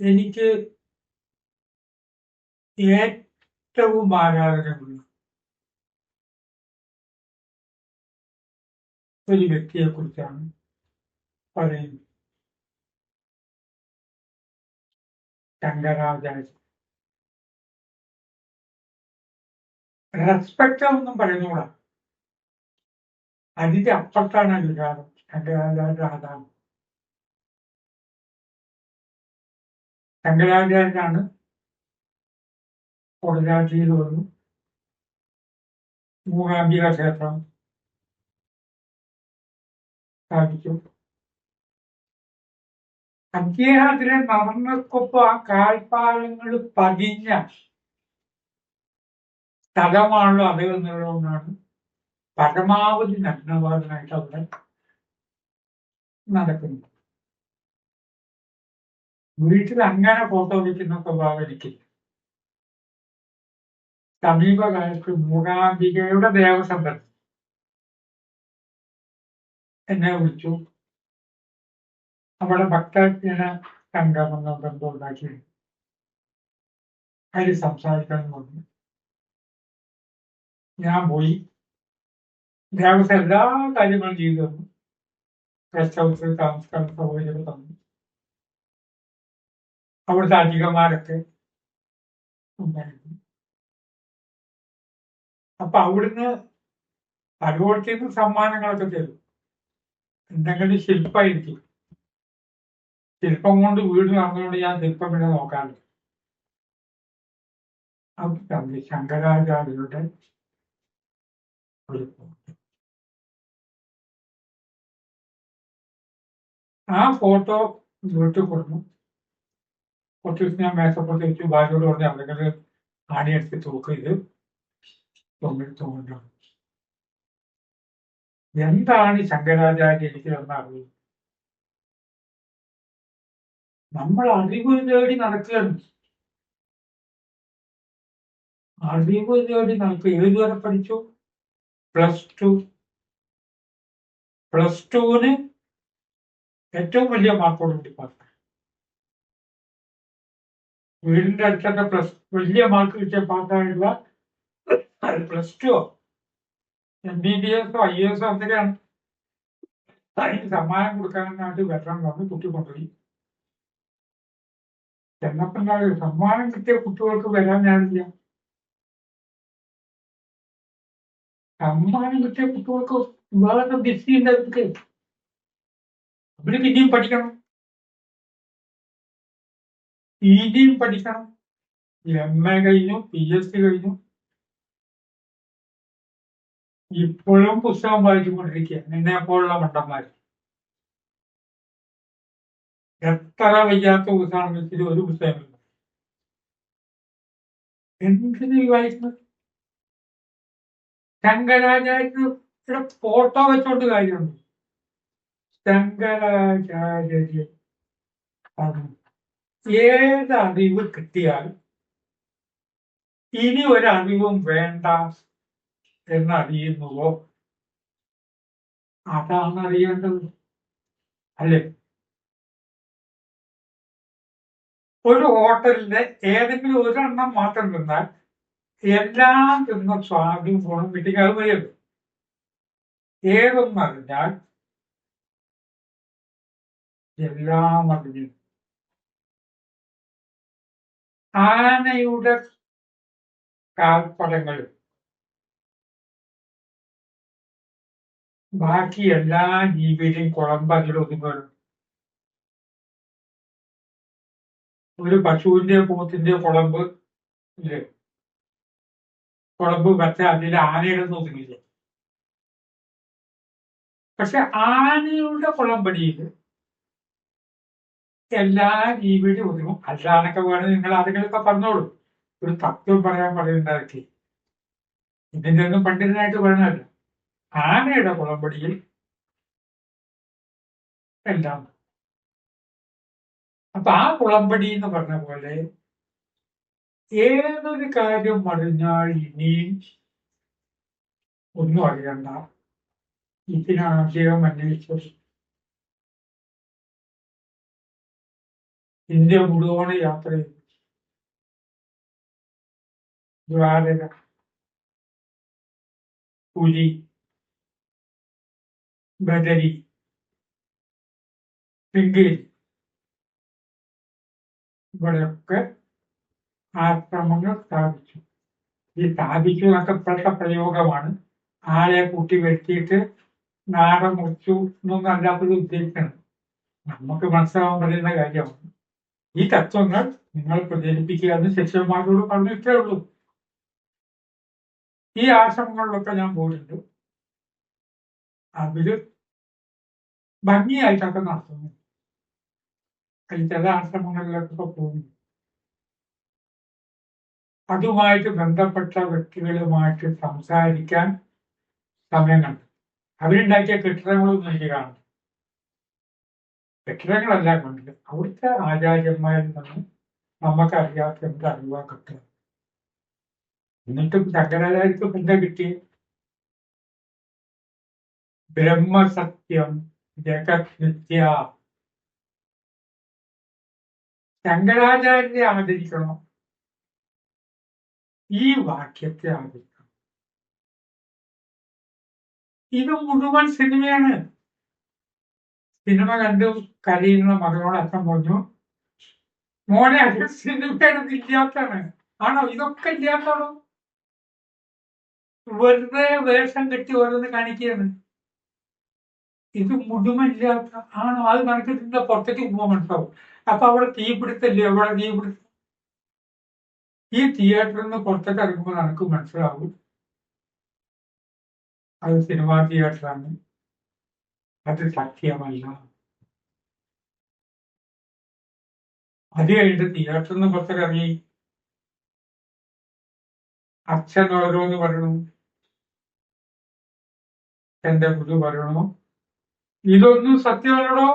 എനിക്ക് ഏറ്റവും ആരാധനമുള്ള ഒരു വ്യക്തിയെ കുറിച്ചാണ് പറയുന്നത്. ശങ്കരാചാര്യ. റെസ്പെക്ട് ഒന്നും പറയുന്നൂടാ. അതിന്റെ അപ്പുറത്താണ് വികാരം ശങ്കരാചാര്യ അതാണ് ശങ്കരാചാര്യനാണ് കൊടുരാജിയിൽ വന്നു. മൂകാംബിക ക്ഷേത്രം സ്ഥാപിച്ചു. അദ്ദേഹത്തിലെ നടന്നക്കൊപ്പം ആ കാൽപ്പാലങ്ങൾ പതിഞ്ഞ സ്ഥലമാണല്ലോ അത് എന്നുള്ളതുകൊണ്ടാണ് പരമാവധി നഗ്നവാദനായിട്ട് അവിടെ നടക്കുന്നത് വീട്ടിൽ അങ്ങനെ ഫോട്ടോ വയ്ക്കുന്ന സ്വഭാവം എനിക്കില്ല. സമീപകാലത്ത് മൂകാംബികയുടെ ദേവസംഘം എന്നെ വിളിച്ചു. അവിടെ ഭക്തജന സംഗമം ബന്ധമുണ്ടാക്കി അതിൽ സംസാരിക്കാൻ പറഞ്ഞു ഞാൻ പോയി. ദേവസ്വം എല്ലാ കാര്യങ്ങളും ചെയ്തു തന്നു. ഗസ്റ്റ് ഹൗസ് താമസിക്കാൻ സൗകര്യം തന്നു. അവിടുത്തെ അധികമാരൊക്കെ ഉണ്ടായിരുന്നു. അപ്പൊ അവിടുന്ന് പലവോടത്തേക്ക് സമ്മാനങ്ങളൊക്കെ തരും. എന്തെങ്കിലും ശില്പമായിരിക്കും ശില്പം കൊണ്ട് വീട് നടന്നുകൊണ്ട് ഞാൻ ശില്പം പിന്നെ നോക്കാറുണ്ട് അത് ശങ്കരാചാര്യരുടെ ആ ഫോട്ടോ വീട്ടിൽ കൊടുന്നു കുറച്ച് ദിവസം ഞാൻ മേശപ്പുറത്ത് വെച്ചു ഭാര്യയോട് പറഞ്ഞു അവരെങ്കിൽ ആണി എടുത്ത് തൂക്ക് ഇത് തൊങ്ങിട്ടുകൊണ്ടാണ് എന്താണ് ഈ ശങ്കരാചാര്യ എനിക്ക് തന്ന അറിവ്? നമ്മൾ അറിവ് നേടി നടക്കുകയാണ്. അറിവ് നേടി നടക്കുക. ഏതുവരെ പഠിച്ചു? Plus two. പ്ലസ് ടുവിന് ഏറ്റവും വലിയ മാർക്കോട് കൂടി പാസ് വീടിന്റെ അടുത്തൊക്കെ പ്ലസ് വലിയ മാർക്ക് കിട്ടിയ പാസ്സായിട്ടുള്ള plus two M B B എസോ I എസോ എന്തൊക്കെയാണ് അതിന് സമ്മാനം കൊടുക്കാനായിട്ട് വെട്ടം വന്ന് കുട്ടി കൊണ്ടുപോയി എന്നപ്പം സമ്മാനം കിട്ടിയ കുട്ടികൾക്ക് വരാൻ ഞാനില്ല. സമ്മാനം കിട്ടിയ കുട്ടികൾക്ക് വേറെ ബിസി ഉണ്ട് അവർക്ക് അവർ പിന്നെയും പഠിക്കണം. പി ജിയും പഠിക്കണം. എം എ കഴിഞ്ഞു പി എസ് സി കഴിഞ്ഞു. ഇപ്പോഴും പുസ്തകം വായിച്ചുകൊണ്ടിരിക്കുക നിന്നെ പോലുള്ള മണ്ടന്മാർ എത്ര വയ്യാത്ത പുസ്തകം വെച്ചിട്ട് ഒരു പുസ്തകമില്ല എന്തിനു വായിക്കുന്നത്? ശങ്കരാചാര്യയുടെ ഫോട്ടോ വെച്ചോണ്ട് കാര്യമുണ്ട്. ശങ്കരാചാര്യ ഏത് അറിവ് കിട്ടിയാൽ ഇനി ഒരറിവും വേണ്ട എന്നറിയുന്നുവോ? അതാണ് അറിയേണ്ടത് അല്ലേ? ഒരു ഹോട്ടലിന്റെ ഏതെങ്കിലും ഒരെണ്ണം മാത്രം തിന്നാൽ എല്ലാം തിന്ന സ്വാദും ഗുണം കിട്ടിക്കാതെ മതിയല്ലോ ഏതൊന്നറിഞ്ഞാൽ എല്ലാം അറിഞ്ഞു ആനയുടെ കാൽപ്പടങ്ങൾ. ബാക്കി എല്ലാ ജീവിയുടെയും കുളമ്പതിൽ ഒതുങ്ങുന്നു ഒരു പശുവിന്റെ പോത്തിന്റെ കുളമ്പ് കുളമ്പ് പക്ഷെ അതിൽ ആനയുടെ ഒതുങ്ങില്ല പക്ഷെ ആനയുടെ കുളമ്പടിയിൽ എല്ലാ ജീവിയുടെ ഒതുങ്ങും. അല്ലാന്നൊക്കെ വേണം നിങ്ങൾ ആരെങ്കിലുമൊക്കെ പറഞ്ഞോളൂ. ഒരു തത്വം പറയാൻ പറയുന്നതൊക്കെ. ഇതിന്റെ ഒന്നും പണ്ഡിതനായിട്ട് പറയണമല്ല ആനയുടെ കുളമ്പടിയിൽ എല്ലാം. അപ്പൊ ആ കുളമ്പടി എന്ന് പറഞ്ഞ പോലെ ഏതൊരു കാര്യം അറിഞ്ഞാൽ ഇനിയും ഒന്നും അറിയണ്ട. ഇതിനാദ്യം അദ്ദേഹം ഇന്ത്യ മുഴുവൻ യാത്ര ചെയ്തു. ദ്വാരക പുരി ബദരി ശൃംഗേരി ഇവിടെയൊക്കെ ആശ്രമങ്ങൾ സ്ഥാപിച്ചു. ഈ സ്ഥാപിച്ചു എന്നൊക്കെ ഇപ്പോഴത്തെ പ്രയോഗമാണ്. ആളെ കൂട്ടി വരുത്തിയിട്ട് നാടൻ മുറിച്ചു എന്നൊന്നും അല്ലാത്തത് ഉദ്ദേശിക്കണം നമുക്ക് മനസ്സിലാവാൻ പറയുന്ന കാര്യമാണ്. ഈ തത്വങ്ങൾ നിങ്ങൾ പ്രചരിപ്പിക്കുക എന്ന് ശിഷ്യന്മാരോട് പറഞ്ഞിട്ടേ ഉള്ളൂ. ഈ ആശ്രമങ്ങളിലൊക്കെ ഞാൻ പോയിട്ടുണ്ട്. അവർ ഭംഗിയായിട്ടൊക്കെ നടത്തുന്നു അതിൽ ചില ആശ്രമങ്ങളിലൊക്കെ പോകുന്നു. അതുമായിട്ട് ബന്ധപ്പെട്ട വ്യക്തികളുമായിട്ട് സംസാരിക്കാൻ സമയം കണ്ടു അവരുണ്ടാക്കിയ കെട്ടിടങ്ങളൊന്നും എനിക്ക് കാണും കെട്ടിടങ്ങളെല്ലാം കണ്ടില്ല അവിടുത്തെ ആചാര്യന്മാരിൽ നിന്ന് നമുക്കറിയാത്ത എന്ത് അറിവാ കിട്ടുക? എന്നിട്ടും ശങ്കരാചാര്യക്ക് എന്താ കിട്ടി? ബ്രഹ്മസത്യം ജഗത് നിത്യ ശങ്കരാചാര്യരെ ആദരിക്കണം. ഈ വാക്യത്തെ ആദരിക്കണം. ഇത് മുഴുവൻ സിനിമയാണ്. സിനിമ കണ്ടു കരയുന്ന മകനോട് അച്ഛൻ പറഞ്ഞു മോനെ അത് സിനിമയുടെ ഇല്ലാത്താണ് ആണോ? ഇതൊക്കെ ഇല്ലാത്താണോ വെറുതെ വേഷം കെട്ടി ഓരോന്ന് കാണിക്കുകയാണ്. ഇത് മുഴുമില്ലാത്ത ആണോ? അത് നടക്കുന്ന പുറത്തേക്ക് പോകുമ്പോൾ മനസ്സിലാവും. അപ്പൊ അവിടെ തീപിടുത്തല്ലേ അവിടെ തീപിടുത്തം ഈ തിയേറ്ററിൽ നിന്ന് പുറത്തേക്ക് ഇറങ്ങുമ്പോൾ നമുക്ക് മനസ്സിലാവും. അത് സിനിമാ തിയേറ്ററാണ്. അത് സത്യമല്ല അത് കഴിഞ്ഞിട്ട് തിയേറ്ററിൽ നിന്ന് പുറത്തേക്ക് അച്ഛൻ ഓരോന്ന് പറയണു. എന്റെ ഗുരു പറയണോ. ഇതൊന്നും സത്യമല്ലടോ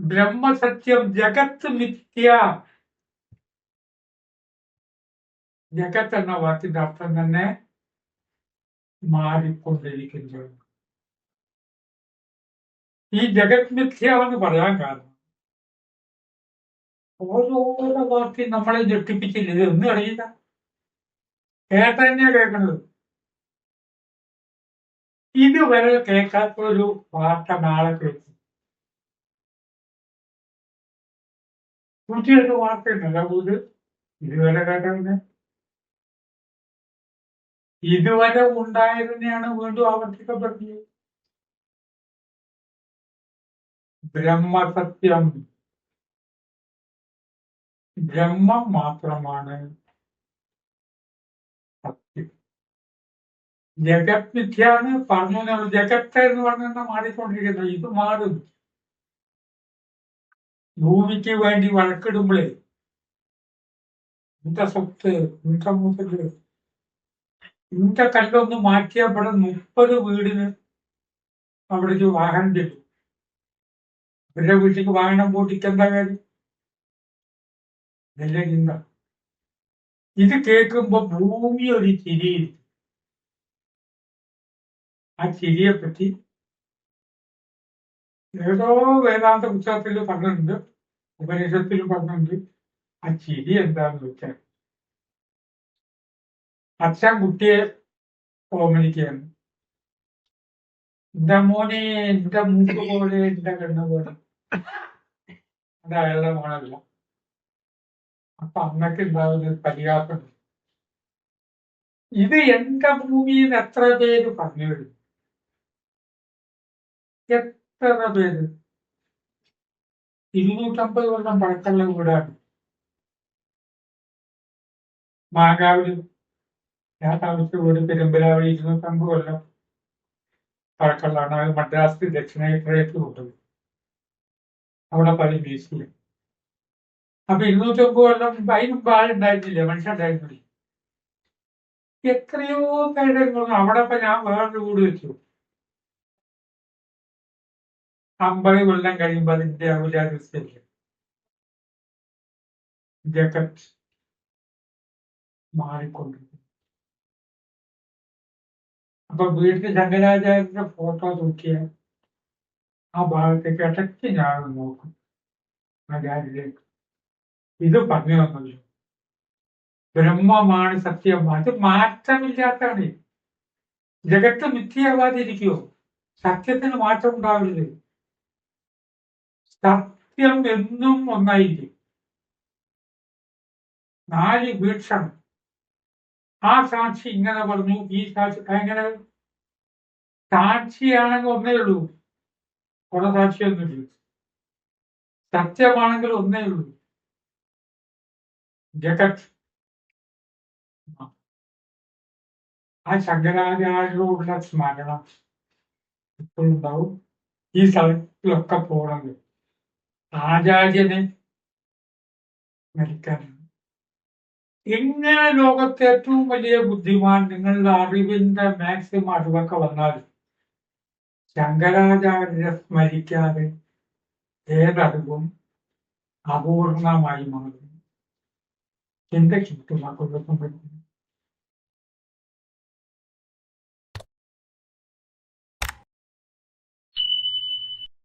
ബ്രഹ്മസത്യം ജഗത്ത് മിഥ്യ. ജഗത്ത് എന്ന വാക്കിന്റെ അർത്ഥം തന്നെ മാറിക്കൊണ്ടിരിക്കുന്നത് ഈ ജഗത് മിഥ്യാവെന്ന് പറയാൻ കാരണം ഓരോരോ വാക്കി നമ്മളെ ഞെട്ടിപ്പിച്ചില്ല? ഇത് ഒന്നും അറിയില്ല? കേട്ട തന്നെയാ കേൾക്കുന്നത്. ഇതുവരെ കേൾക്കാത്ത ഒരു വാർത്ത നാളെ കേൾക്കും. തീർച്ചയായിട്ടും വാർത്തയുണ്ടല്ല ഇത് ഇതുവരെ കേട്ടതിന് ഇതുവരെ ഉണ്ടായതിനെയാണ് വീണ്ടും ആവർത്തിക്കപ്പെടുന്നത്. ബ്രഹ്മസത്യം. ബ്രഹ്മം മാത്രമാണ് സത്യം. ജഗത് മിഥ്യാന്ന് പറഞ്ഞു ജഗത്ത് എന്ന് പറഞ്ഞാൽ മാറിക്കൊണ്ടിരിക്കുന്നത്. ഇത് മാറും. ഭൂമിക്ക് വേണ്ടി വഴക്കിടുമ്പോഴേ എന്താ സ്വത്ത് ഇന്റെ മുതൽ ഇന്റെ കല്ലൊന്ന് മാറ്റിയാൽ ഇവിടെ മുപ്പത് വീടിന് അവിടേക്ക് വാഹനം ചെല്ലും. ഇവരുടെ വീട്ടിലേക്ക് വാഹനം പോട്ടിക്കെന്താ കാര്യം? ഇതല്ലേ ചിന്ത. ഇത് കേൾക്കുമ്പോ ഭൂമി ഒരു ചിരി. ആ ചിരിയെ പറ്റി ഏതോ വേദാന്ത പുസ്തകത്തിൽ പറഞ്ഞിട്ടുണ്ട് ഉപനിഷത്തിൽ പറഞ്ഞിട്ടുണ്ട്. ആ ചിരി എന്താന്ന് വെച്ചാൽ അച്ഛൻ കുട്ടിയെ ഓമനിക്കുകയാണ് എന്റെ മോനെ എന്റെ മൂക്ക് പോലെ എന്റെ കണ്ണ് പോലെ. അത് അയാളുടെ മോനല്ല അപ്പൊ അമ്മയ്ക്ക് ഉണ്ടാവുന്ന പരിഹാസം. ഇത് എന്റെ ഭൂമിയിൽ എത്ര പേര് പറഞ്ഞു വരും എത്ര പേര്? ഇരുന്നൂറ്റമ്പത് വർഷം പഴക്കമുള്ള കൂടാണ് മാങ്കാവിൽ ഞാൻ താമസിച്ച വീട് പെരുമ്പലാവി ഇരുന്നൂറ്റമ്പത് കൊല്ലം പഴക്കമുള്ളതാണ് അത് മദ്രാസ് ദക്ഷിണേഷ്യയിലേക്ക് കൂട്ടത് അവിടെ പല മ്യൂസിയം അപ്പൊ ഇരുന്നൂറ്റമ്പത് കൊല്ലം അതിന് ആളുണ്ടായിരുന്നില്ല മനുഷ്യണ്ടായിരുന്നില്ല എത്രയോ പേരുടെ അവിടെ ഇപ്പൊ ഞാൻ വേറൊരു വീട് വെച്ചു. അമ്പത് കൊല്ലം കഴിയുമ്പോൾ അതിന്റെ ഔചാരിസ്യമില്ല ജഗത് മാറിക്കൊണ്ടിരിക്കും അപ്പൊ വീട്ടിൽ ശങ്കരാചാര്യന്റെ ഫോട്ടോ നോക്കിയാൽ ആ ഭാഗത്തേക്ക് ഇടയ്ക്ക് ഞാൻ നോക്കും ആചാര്യയിലേക്ക് ഇത് പറഞ്ഞു തന്നല്ലോ. ബ്രഹ്മമാണ് സത്യം. അത് മാറ്റമില്ലാത്തതാണ്. ജഗത്ത് മിഥ്യയാവാതിരിക്കുമോ സത്യത്തിന് മാറ്റം ഉണ്ടാവില്ലേ സത്യം എന്നും ഒന്നായിരിക്കും. നാല് വീക്ഷണം. ആ സാക്ഷി ഇങ്ങനെ പറഞ്ഞു ഈ സാക്ഷി എങ്ങനെ സാക്ഷിയാണെങ്കിൽ ഒന്നേ ഉള്ളൂ. കുറെ സാക്ഷിയൊന്നുമില്ല. സത്യമാണെങ്കിൽ ഒന്നേ ഉള്ളൂ. ജഗത്. ആ. ശങ്കരാചാര്യരോടുള്ള സ്മരണം ഇപ്പോഴുണ്ടാവും ഈ സ്ഥലത്തിലൊക്കെ പോണത് ആചാര്യനെ സ്മരിക്കാനാണ് ഇങ്ങനെ ലോകത്തെ ഏറ്റവും വലിയ ബുദ്ധിമാൻ നിങ്ങളുടെ അറിവിന്റെ മാക്സിമം അറിവൊക്കെ വന്നാൽ ശങ്കരാചാര്യരെ സ്മരിക്കാതെ ഏതറിവും അപൂർണമായി മാറും. ചിന്തയ്ക്ക് മക്കളൊക്കെ പറ്റും